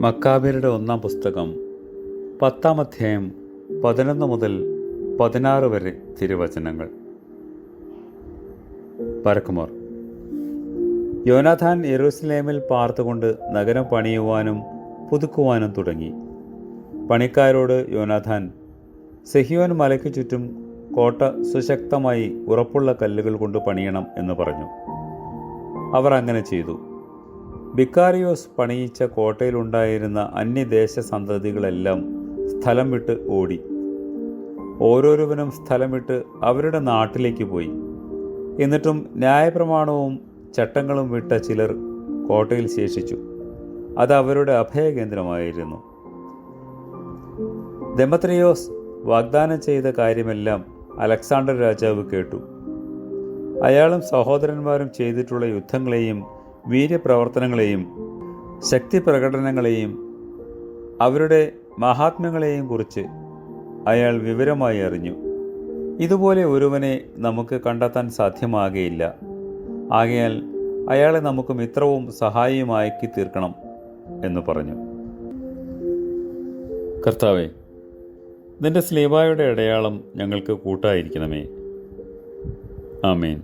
മക്കാബിയുടെ ഒന്നാം പുസ്തകം പത്താം അധ്യായം പതിനൊന്ന് മുതൽ പതിനാറ് വരെ തിരുവചനങ്ങൾ. പരക്കുമോർ യോനാഥാൻ യെറൂസലേമിൽ പാർത്തുകൊണ്ട് നഗരം പണിയുവാനും പുതുക്കുവാനും തുടങ്ങി. പണിക്കാരോട് യോനാഥാൻ സെഹിയോൻ മലയ്ക്ക് ചുറ്റും കോട്ട സുശക്തമായി ഉറപ്പുള്ള കല്ലുകൾ കൊണ്ട് പണിയണം എന്ന് പറഞ്ഞു. അവർ അങ്ങനെ ചെയ്തു. ബിക്കാറിയോസ് പണിയിച്ച കോട്ടയിലുണ്ടായിരുന്ന അന്യദേശ സന്തതികളെല്ലാം സ്ഥലം വിട്ട് ഓടി. ഓരോരുവനും സ്ഥലം വിട്ട് അവരുടെ നാട്ടിലേക്ക് പോയി. എന്നിട്ടും ന്യായപ്രമാണവും ചട്ടങ്ങളും വിട്ട ചിലർ കോട്ടയിൽ ശേഷിച്ചു. അത് അവരുടെ അഭയകേന്ദ്രമായിരുന്നു. ദമത്രിയോസ് വാഗ്ദാനം ചെയ്ത കാര്യമെല്ലാം അലക്സാണ്ടർ രാജാവ് കേട്ടു. അയാളും സഹോദരന്മാരും ചെയ്തിട്ടുള്ള യുദ്ധങ്ങളെയും വീര്യപ്രവർത്തനങ്ങളെയും ശക്തി പ്രകടനങ്ങളെയും അവരുടെ മഹാത്മ്യങ്ങളെയും കുറിച്ച് അയാൾ വിവരമായി അറിഞ്ഞു. ഇതുപോലെ ഒരുവനെ നമുക്ക് കണ്ടെത്താൻ സാധ്യമാകയില്ല. ആകയാൽ അയാളെ നമുക്ക് മിത്രവും സഹായിയുമാക്കി തീർക്കണം എന്ന് പറഞ്ഞു. കർത്താവെ നിന്റെ സ്ലീവായുടെ അടയാളം ഞങ്ങൾക്ക് കൂട്ടായിരിക്കണമേ. ആമേൻ.